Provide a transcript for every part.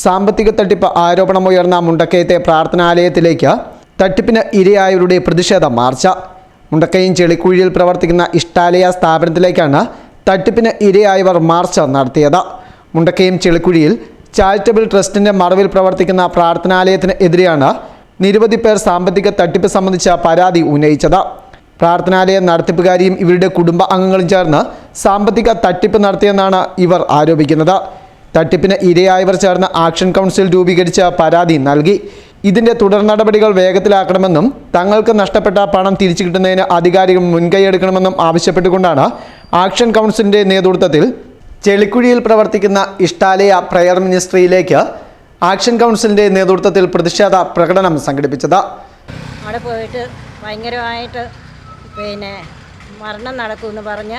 സാമ്പത്തിക തട്ടിപ്പ് ആരോപണമുയർന്ന മുണ്ടക്കയത്തെ പ്രാർത്ഥനാലയത്തിലേക്ക് തട്ടിപ്പിന് ഇരയായവരുടെ പ്രതിഷേധ മാർച്ച. മുണ്ടക്കയം ചെളിക്കുഴിയിൽ പ്രവർത്തിക്കുന്ന ഇഷ്ടാലയ സ്ഥാപനത്തിലേക്കാണ് തട്ടിപ്പിന് ഇരയായവർ മാർച്ച് നടത്തിയത്. മുണ്ടക്കയം ചെളിക്കുഴിയിൽ ചാരിറ്റബിൾ ട്രസ്റ്റിന്റെ മറവിൽ പ്രവർത്തിക്കുന്ന പ്രാർത്ഥനാലയത്തിന് എതിരെയാണ് നിരവധി പേർ സാമ്പത്തിക തട്ടിപ്പ് സംബന്ധിച്ച പരാതി ഉന്നയിച്ചത്. പ്രാർത്ഥനാലയ നടത്തിപ്പുകാരിയും ഇവരുടെ കുടുംബ അംഗങ്ങളും ചേർന്ന് സാമ്പത്തിക തട്ടിപ്പ് നടത്തിയെന്നാണ് ഇവർ ആരോപിക്കുന്നത്. തട്ടിപ്പിന് ഇരയായവർ ചേർന്ന് ആക്ഷൻ കൗൺസിൽ രൂപീകരിച്ച പരാതി നൽകി. ഇതിന്റെ തുടർ നടപടികൾ വേഗത്തിലാക്കണമെന്നും തങ്ങൾക്ക് നഷ്ടപ്പെട്ട പണം തിരിച്ചു കിട്ടുന്നതിന് അധികാരികൾ മുൻകൈയെടുക്കണമെന്നും ആവശ്യപ്പെട്ടുകൊണ്ടാണ് ആക്ഷൻ കൗൺസിലിന്റെ നേതൃത്വത്തിൽ ചെളിക്കുഴിയിൽ പ്രവർത്തിക്കുന്ന ഇഷ്ടാലയ പ്രയർ മിനിസ്ട്രിയിലേക്ക് ആക്ഷൻ കൗൺസിലിന്റെ നേതൃത്വത്തിൽ പ്രതിഷേധ പ്രകടനം സംഘടിപ്പിച്ചത്. അവിടെ പോയിട്ട് ഭയങ്കരമായിട്ട് പിന്നെ മരണം നടക്കുമെന്ന് പറഞ്ഞ്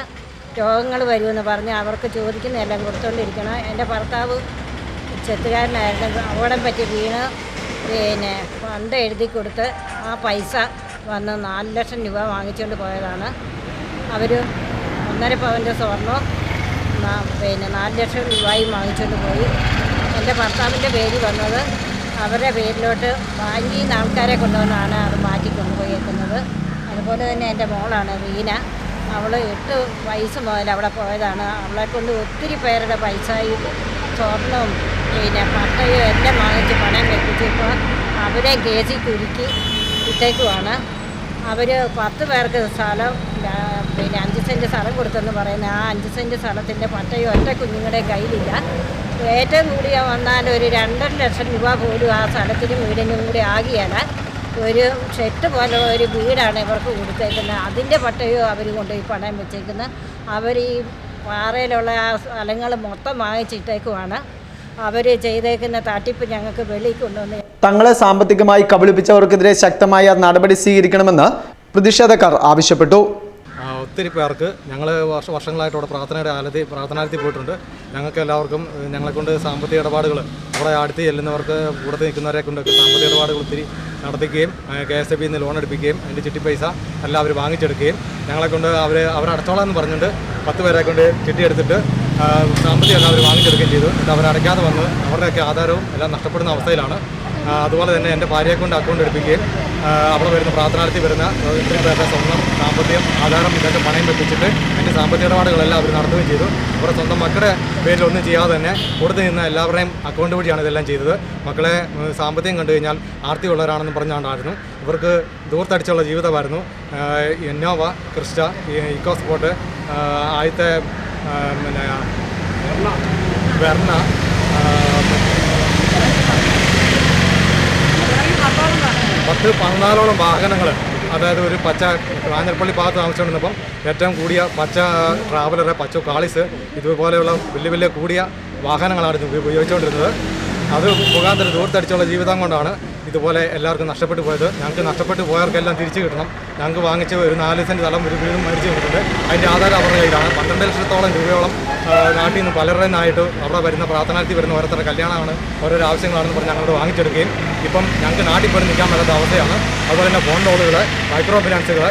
രോഗങ്ങൾ വരുമെന്ന് പറഞ്ഞ് അവർക്ക് ചോദിക്കുന്നതെല്ലാം കൊടുത്തുകൊണ്ടിരിക്കണം എന്റെ ഭർത്താവ് ചെത്തുകാരനായിരുന്നു. അപകടം പറ്റി വീണ് പിന്നെ പന്ത് എഴുതി കൊടുത്ത് ആ പൈസ വന്ന് നാല് ലക്ഷം രൂപ വാങ്ങിച്ചുകൊണ്ട് പോയതാണ്. അവർ ഒന്നര പവന്റെ സ്വർണം പിന്നെ നാല് ലക്ഷം രൂപയും വാങ്ങിച്ചുകൊണ്ട് പോയി. എന്റെ ഭർത്താവിന്റെ പേര് വന്നത് അവരുടെ പേരിലോട്ട് ബാങ്കിൽ നിന്ന് ആൾക്കാരെ കൊണ്ടുവന്നാണ് അത് മാറ്റി കൊണ്ടുപോയേക്കുന്നത്. അതുപോലെ തന്നെ എന്റെ മോളാണ് റീന അവൾ എട്ട് വയസ്സ് മുതൽ അവിടെ പോയതാണ്. അവളെ കൊണ്ട് ഒത്തിരി പേരുടെ പൈസയും സ്വർണവും പിന്നെ പട്ടയും എല്ലാം വാങ്ങിച്ച് പണയം വെപ്പിച്ചപ്പോൾ അവരെ കേസിൽ കുരുക്കി ഇട്ടേക്കുവാണ്. അവർ പത്ത് പേർക്ക് സ്ഥലം പിന്നെ അഞ്ച് സെന്റ് സ്ഥലം കൊടുത്തെന്ന് പറയുന്നത് ആ അഞ്ച് സെന്റ് സ്ഥലത്തിന്റെ പട്ടയും ഒറ്റ കുഞ്ഞുങ്ങളുടെ കയ്യിലില്ല. ഏറ്റവും കൂടിയ വന്നാൽ ഒരു രണ്ടര ലക്ഷം രൂപ പോലും ആ സ്ഥലത്തിനും വീടിനും കൂടി ആകിയാൽ ഒരു ഷെഡ് പോലെ ഒരു വീടാണ് ഇവർക്ക് കൊടുത്തേക്കുന്നത്. അതിന്റെ പട്ടയോ അവർ കൊണ്ടുപോയി പണയം വെച്ചേക്കുന്നത്. അവർ ഈ പാറയിലുള്ള ആ സ്ഥലങ്ങൾ മൊത്തം വാങ്ങിച്ചിട്ടേക്കുവാണ്. അവർ ചെയ്തേക്കുന്ന തട്ടിപ്പ് ഞങ്ങൾക്ക് വെളിയിൽ കൊണ്ടുവന്ന് തങ്ങളെ സാമ്പത്തികമായി കബളിപ്പിച്ചവർക്കെതിരെ ശക്തമായ നടപടി സ്വീകരിക്കണമെന്ന് പ്രതിഷേധക്കാർ ആവശ്യപ്പെട്ടു. ഒത്തിരി പേർക്ക് ഞങ്ങൾ വർഷ വർഷങ്ങളായിട്ട് അവിടെ പ്രാർത്ഥനയുടെ ആലത്തി പ്രാർത്ഥനാലയത്തിൽ പോയിട്ടുണ്ട്. ഞങ്ങൾക്ക് എല്ലാവർക്കും ഞങ്ങളെക്കൊണ്ട് ഞങ്ങളെ കൊണ്ട് സാമ്പത്തിക ഇടപാടുകൾ അവിടെ അടുത്ത് ചെല്ലുന്നവർക്ക് കൂടെ നിൽക്കുന്നവരെ കൊണ്ടൊക്കെ സാമ്പത്തിക ഇടപാടുകൾ ഒത്തിരി നടത്തിക്കുകയും കെ എസ് എ ബിയിൽ നിന്ന് ലോൺ എടുപ്പിക്കുകയും അതിന്റെ ചിട്ടി പൈസ എല്ലാം അവർ വാങ്ങിച്ചെടുക്കുകയും ഞങ്ങളെ കൊണ്ട് അവർ അവർ അടച്ചോളാം എന്ന് പറഞ്ഞിട്ട് പത്ത് പേരെ കൊണ്ട് ചിട്ടി എടുത്തിട്ട് ആ, സാമ്പത്തികം എല്ലാം അവർ വാങ്ങിച്ചെടുക്കുകയും ചെയ്തു. എന്നിട്ട് അവരടയ്ക്കാതെ വന്ന് അവരുടെയൊക്കെ ആധാരവും എല്ലാം നഷ്ടപ്പെടുന്ന അവസ്ഥയിലാണ്. അതുപോലെ തന്നെ എന്റെ ഭാര്യയെ കൊണ്ട് അക്കൗണ്ട് എടുപ്പിക്കുകയും അവിടെ വരുന്ന പ്രാർത്ഥനാർത്ഥി വരുന്ന ഒത്തിരി പേരുടെ സ്വർണം സാമ്പത്തികം ആധാരം ഇതൊക്കെ പണയം വെപ്പിച്ചിട്ട് എന്റെ സാമ്പത്തിക ഇടപാടുകളെല്ലാം അവർ നടത്തുകയും ചെയ്തു. അവരുടെ സ്വന്തം മക്കളുടെ പേരിൽ ഒന്നും ചെയ്യാതെ തന്നെ കൊടുത്തു നിന്ന് എല്ലാവരുടെയും അക്കൗണ്ട് വഴിയാണ് ഇതെല്ലാം ചെയ്തത്. മക്കളെ സാമ്പത്തികം കണ്ടു കഴിഞ്ഞാൽ ആർത്തിയുള്ളവരാണെന്ന് പറഞ്ഞുകൊണ്ടായിരുന്നു. ഇവർക്ക് ദൂർത്തടിച്ചുള്ള ജീവിതമായിരുന്നു. ഇന്നോവ ക്രിസ്റ്റ ഇക്കോ സ്പോട്ട് ആദ്യത്തെ പിന്നെ വെർണ പത്ത് പതിനാലോളം വാഹനങ്ങൾ അതായത് ഒരു പച്ച കാഞ്ഞിരപ്പള്ളി ഭാഗത്ത് താമസിച്ചുകൊണ്ടിരുന്നപ്പം ഏറ്റവും കൂടിയ പച്ച ട്രാവലർ പച്ച കാളിസ് ഇതുപോലെയുള്ള വലിയ വലിയ കൂടിയ വാഹനങ്ങളാണ് ഉപയോഗിച്ചുകൊണ്ടിരുന്നത് അത് മുഖാന്തരം ദൂരത്തടിച്ചുള്ള ജീവിതം കൊണ്ടാണ് ഇതുപോലെ എല്ലാവർക്കും നഷ്ടപ്പെട്ടു പോയത്. ഞങ്ങൾക്ക് നഷ്ടപ്പെട്ടു പോയവർക്കെല്ലാം തിരിച്ചു കിട്ടണം. ഞങ്ങൾക്ക് വാങ്ങിച്ച ഒരു നാല് സെന്റ് സ്ഥലം ഒരു വീടും മരിച്ചു കിട്ടുന്നുണ്ട് അതിന്റെ ആധാരം അവരുടെ കയ്യിലാണ്. പന്ത്രണ്ട് ലക്ഷത്തോളം രൂപയോളം നാട്ടിൽ നിന്ന് പലരുടെ നിന്നായിട്ട് അവിടെ വരുന്ന പ്രാർത്ഥനാർത്ഥി വരുന്ന ഓരോരുത്തരുടെ കല്യാണമാണ് ഓരോരോ ആവശ്യങ്ങളാണെന്ന് പറഞ്ഞ് ഞങ്ങളോട് വാങ്ങിച്ചെടുക്കുകയും. ഇപ്പം ഞങ്ങൾക്ക് നാട്ടിൽ പോയി നിൽക്കാൻ പറ്റാത്ത അവസ്ഥയാണ്. അതുപോലെ തന്നെ ഫോൺ ലോണുകൾ മൈക്രോ ഫിനാൻസുകൾ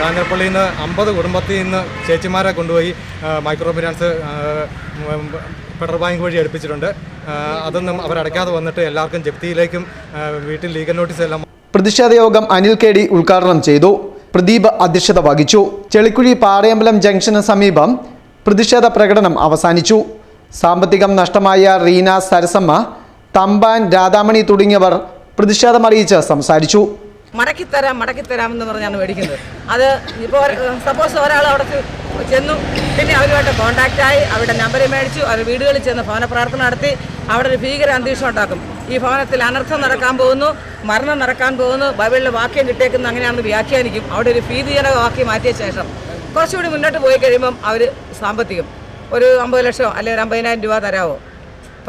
കാഞ്ഞിരപ്പള്ളിയിൽ നിന്ന് അമ്പത് കുടുംബത്തിൽ നിന്ന് ചേച്ചിമാരെ കൊണ്ടുപോയി മൈക്രോ ഫിനാൻസ് ഫെഡറൽ ബാങ്ക് വഴി എടുപ്പിച്ചിട്ടുണ്ട് അതൊന്നും അവരടയ്ക്കാതെ വന്നിട്ട് എല്ലാവർക്കും ജപ്തിയിലേക്കും വീട്ടിൽ ലീഗൽ നോട്ടീസ് എല്ലാം പ്രതിഷേധ യോഗം അനിൽ കെ ഡി ഉദ്ഘാടനം ചെയ്തു. പ്രദീപ് അധ്യക്ഷത വഹിച്ചു. ചെളിക്കുഴി പാറയമ്പലം ജംഗ്ഷന് സമീപം പ്രതിഷേധ പ്രകടനം അവസാനിച്ചു. സാമ്പത്തികം നഷ്ടമായ റീന സരസമ്മ തമ്പാൻ രാധാമണി തുടങ്ങിയവർ പ്രതിഷേധമറിയിച്ച് സംസാരിച്ചു. മടക്കിത്തരാം മടക്കിത്തരാം എന്ന് പറഞ്ഞാണ് മേടിക്കുന്നത്. അത് ഇപ്പോൾ സപ്പോസ് ഒരാൾ അവിടെ ചെന്നു പിന്നെ അവരുമായിട്ട് ആയി അവരുടെ നമ്പർ മേടിച്ചു അവർ വീടുകളിൽ ചെന്ന് ഭവന പ്രാർത്ഥന നടത്തി അവിടെ ഒരു ഭീകര അന്തരീക്ഷം ഉണ്ടാക്കും. ഈ ഭവനത്തിൽ അനർത്ഥം നടക്കാൻ പോകുന്നു മരണം നടക്കാൻ പോകുന്നു ബൈബിളിലെ വാക്യം കിട്ടിയേക്കുന്ന അങ്ങനെയാണെന്ന് വ്യാഖ്യാനിക്കും. അവിടെ ഒരു ഭീതിജനക വാക്യം മാറ്റിയ ശേഷം കുറച്ചുകൂടി മുന്നോട്ട് പോയി കഴിയുമ്പം അവർ സാമ്പത്തികം. ഒരു അമ്പത് ലക്ഷമോ അല്ലെങ്കിൽ ഒരു അമ്പതിനായിരം രൂപ തരാമോ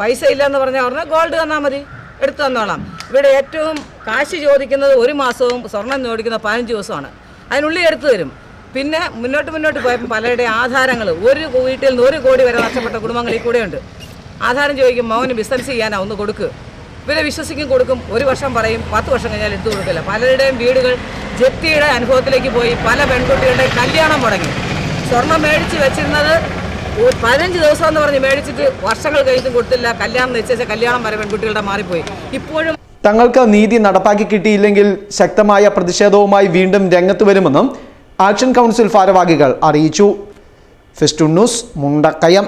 പൈസ ഇല്ലയെന്ന് പറഞ്ഞാൽ പറഞ്ഞാൽ ഗോൾഡ് തന്നാൽ മതി എടുത്തു തന്നോളാം. ഇവിടെ ഏറ്റവും കാശ് ചോദിക്കുന്നത് ഒരു മാസവും സ്വർണം ചോദിക്കുന്നത് പതിനഞ്ച് ദിവസമാണ്. അതിനുള്ളിൽ എടുത്തു തരും. പിന്നെ മുന്നോട്ട് മുന്നോട്ട് പോയപ്പോൾ പലരുടെ ആധാരങ്ങൾ ഒരു വീട്ടിൽ നിന്ന് ഒരു കോടി വരെ നഷ്ടപ്പെട്ട കുടുംബങ്ങളിൽ കൂടെയുണ്ട് ആധാരം ചോദിക്കും മൗന് ബിസിനസ് ചെയ്യാനാ ഒന്ന് കൊടുക്ക്. ഇവരെ വിശ്വസിക്കും കൊടുക്കും. ഒരു വർഷം പറയും പത്ത് വർഷം കഴിഞ്ഞാൽ എടുത്തു കൊടുക്കില്ല. പലരുടെയും വീടുകൾ ജപ്തിയുടെ അനുഭവത്തിലേക്ക് പോയി. പല പെൺകുട്ടികളുടെ കല്യാണം മുടങ്ങി. സ്വർണം മേടിച്ച് വെച്ചിരുന്നത് പതിനഞ്ച് ദിവസം എന്ന് പറഞ്ഞ് മേടിച്ചിട്ട് വർഷങ്ങൾ കഴിഞ്ഞിട്ടും കൊടുത്തില്ല. കല്യാണം നിശ്ചയിച്ച കല്യാണം വരെ പെൺകുട്ടികളുടെ മാറിപ്പോയി. ഇപ്പോഴും തങ്ങൾക്ക് നീതി നടപ്പാക്കി കിട്ടിയില്ലെങ്കിൽ ശക്തമായ പ്രതിഷേധവുമായി വീണ്ടും രംഗത്ത് വരുമെന്നും ആക്ഷൻ കൗൺസിൽ ഭാരവാഹികൾ അറിയിച്ചു. Festoon news Mundakkayam.